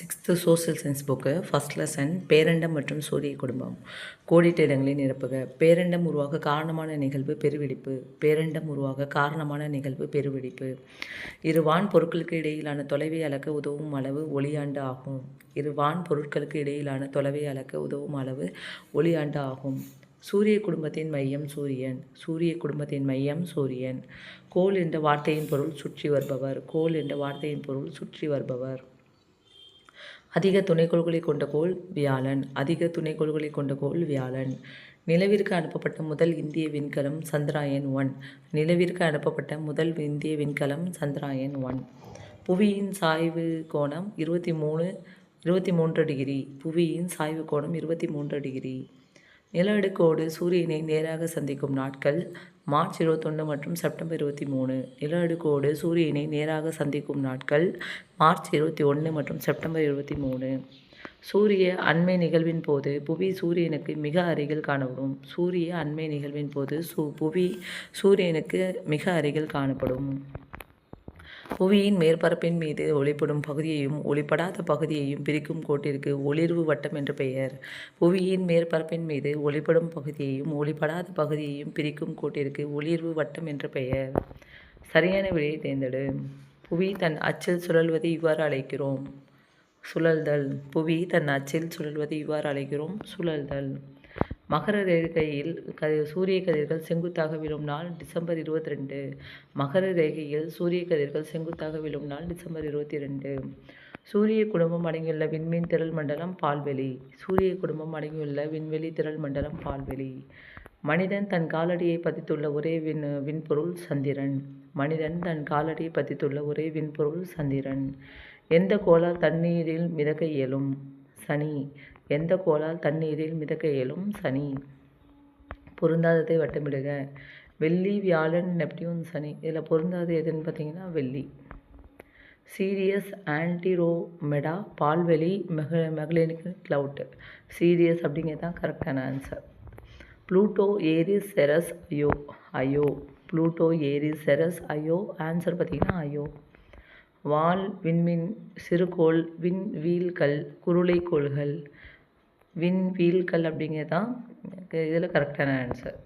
Sixth social science book first lesson பேரண்டம் மற்றும் சூரிய குடும்பம். கோடிட்ட இடங்களை நிரப்புக. பேரண்டம் உருவாக காரணமான நிகழ்வு பெருவெடிப்பு. பேரண்டம் உருவாக காரணமான நிகழ்வு பெருவெடிப்பு. இரு வான் பொருட்களுக்கு இடையிலான தொலைவை அளக்க உதவும் அளவு ஒளியாண்டு ஆகும். இரு வான் பொருட்களுக்கு இடையிலான தொலைவை அளக்க உதவும் அளவு ஒளியாண்டு ஆகும். சூரிய குடும்பத்தின் மையம் சூரியன். சூரிய குடும்பத்தின் மையம் சூரியன். கோல் என்ற வார்த்தையின் பொருள் சுற்றி வருபவர். கோல் என்ற வார்த்தையின் பொருள் சுற்றி வருபவர். அதிக துணைக்கோள்களை கொண்ட கோள் வியாழன் அதிக துணைக்கோள்களை கொண்ட கோள் வியாழன். நிலவிற்கு அனுப்பப்பட்ட முதல் இந்திய விண்கலம் சந்திராயன் ஒன். நிலவிற்கு அனுப்பப்பட்ட முதல் இந்திய விண்கலம் சந்திராயன் ஒன். புவியின் சாய்வு கோணம் இருபத்தி மூணு இருபத்தி மூன்று டிகிரி. புவியின் சாய்வு கோணம் இருபத்தி மூன்று டிகிரி. நில அடுக்கோடு சூரியனை நேராக சந்திக்கும் நாட்கள் மார்ச் இருபத்தொன்று மற்றும் செப்டம்பர் இருபத்தி மூணு. நில அடுக்கோடு சூரியனை நேராக சந்திக்கும் நாட்கள் மார்ச் இருபத்தி ஒன்று மற்றும் செப்டம்பர் இருபத்தி மூணு. சூரிய அண்மை நிகழ்வின் போது புவி சூரியனுக்கு மிக அருகில் காணப்படும். சூரிய அண்மை நிகழ்வின் போது சூ புவி சூரியனுக்கு மிக அருகில் காணப்படும். புவியின் மேற்பரப்பின் மீது ஒளிப்படும் பகுதியையும் ஒளிப்படாத பகுதியையும் பிரிக்கும் கோட்டிற்கு ஒளிர்வு வட்டம் என்று பெயர். புவியின் மேற்பரப்பின் மீது ஒளிப்படும் பகுதியையும் ஒளிப்படாத பகுதியையும் பிரிக்கும் கோட்டிற்கு ஒளிர்வு வட்டம் என்று பெயர். சரியான விடையை தேர்ந்தெடு. புவி தன் அச்சில் சுழல்வதை இவ்வாறு அழைக்கிறோம். சுழல்தல். புவி தன் அச்சில் சுழல்வதை இவ்வாறு அழைக்கிறோம். சுழல்தல். மகர ரேகையில் கதிர் சூரிய கதிர்கள் செங்குத்தாக விழும் நாள் டிசம்பர் இருபத்தி ரெண்டு மகர ரேகையில் சூரிய கதிர்கள் செங்குத்தாக விழும் நாள் டிசம்பர் இருபத்தி ரெண்டு சூரிய குடும்பம் அடங்கியுள்ள விண்மீன் திரள் மண்டலம் பால்வெளி. சூரிய குடும்பம் அடங்கியுள்ள விண்வெளி திரள் மண்டலம் பால்வெளி. மனிதன் தன் காலடியை பதித்துள்ள ஒரே விண் விண்பொருள் சந்திரன். மனிதன் தன் காலடியை பதித்துள்ள ஒரே விண்பொருள் சந்திரன். எந்த கோளால் தண்ணீரில் மிதக்க இயலும்? சனி. எந்த கோளால் தண்ணீரில் மிதக்க இயலும் சனி? பொருந்தாததை வட்டமிடுக. வெள்ளி வியாழன் நெப்டியூன் சனி. இதில் பொருந்தாது எதுன்னு பார்த்தீங்கன்னா வெள்ளி. சீரியஸ் ஆன்டிரோமெடா பால்வெளி மெக மெகலினிக் கிளவுட். சீரியஸ் அப்படிங்கிறது தான் கரெக்டான answer Pluto Eris Ceres Io Io Pluto Eris Ceres Io answer பார்த்திங்கன்னா அயோ வால் விண்மீன் சிறுகோள் விண் வீல்கள் குருளைக்கோள்கள் விண் வீல்கள் அப்படிங்கிறது தான் இதில் கரெக்டான ஆன்சர்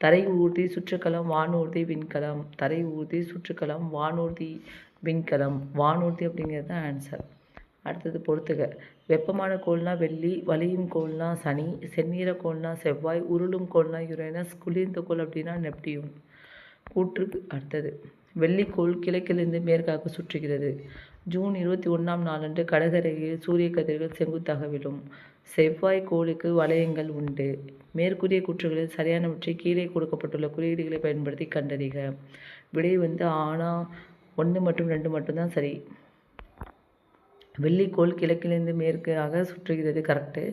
தரை ஊர்தி சுற்றுக்களம் வானூர்தி விண்கலம் தரை ஊர்தி சுற்றுக்களம் வானூர்தி விண்கலம் வானூர்தி அப்படிங்கிறது தான் ஆன்சர் அடுத்தது பொறுத்துக. வெப்பமான கோள்னா வெள்ளி வலியும் கோள்னா சனி செந்நீர கோள்னா செவ்வாய் உருளும் கோள்னா யுரேனஸ் குளிர்ந்த கோள் அப்படின்னா நெப்டியூன். கூற்றுக்கு அடுத்தது. வெள்ளிக்கோள் கிழக்கிலிருந்து மேற்காக சுற்றுகிறது. ஜூன் இருபத்தி ஒன்றாம் நாளன்று கடகரையில் சூரிய கதிர்கள் செங்குத்தாக விழும் செவ்வாய் கோளுக்கு வளையங்கள் உண்டு. மேற்கூறிய கூற்றுகளில் சரியானவற்றை கீழே கொடுக்கப்பட்டுள்ள குறியீடுகளை பயன்படுத்தி கண்டறிக. விடை வந்து ஆனால் ஒன்று மற்றும் ரெண்டு மட்டும்தான் சரி. வெள்ளிக்கோள் கிழக்கிலிருந்து மேற்காக சுற்றுகிறது கரெக்டு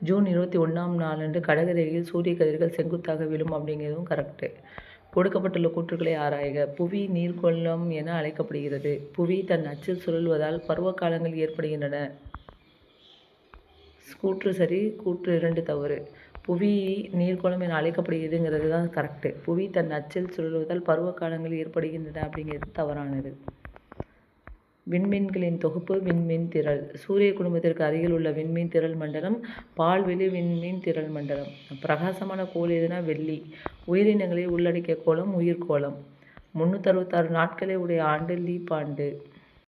ஜூன் இருபத்தி ஒன்றாம் நாளன்று கடகரையில் சூரிய கதிர்கள் செங்குத்தாக விழும் அப்படிங்கிறதும் கரெக்டு கொடுக்கப்பட்டுள்ள கூற்றுகளை ஆராய்க. புவி நீர்கொள்ளம் என அழைக்கப்படுகிறது. புவி தன் அச்சில் சுழல்வதால் பருவ காலங்கள் ஏற்படுகின்றன. கூற்று சரி கூற்று இரண்டு தவறு. புவி நீர்கோளம் என அழைக்கப்படுகிறதுங்கிறது தான் கரெக்டு புவி தன் அச்சில் சுழல்வதால் பருவ காலங்கள் ஏற்படுகின்றன அப்படிங்கிறது தவறானது. விண்மீன்களின் தொகுப்பு விண்மீன் திரள். சூரிய குடும்பத்திற்கு அருகில் உள்ள விண்மீன் திரள் மண்டலம் பால்வெளி விண்மீன் திரள் மண்டலம். பிரகாசமான கோள் எதுனா வெள்ளி. உயிரினங்களை உள்ளடக்கிய கோலம் உயிர்கோளம் முந்நூற்றறுபத்தாறு நாட்களை உடைய ஆண்டு லீப் ஆண்டு.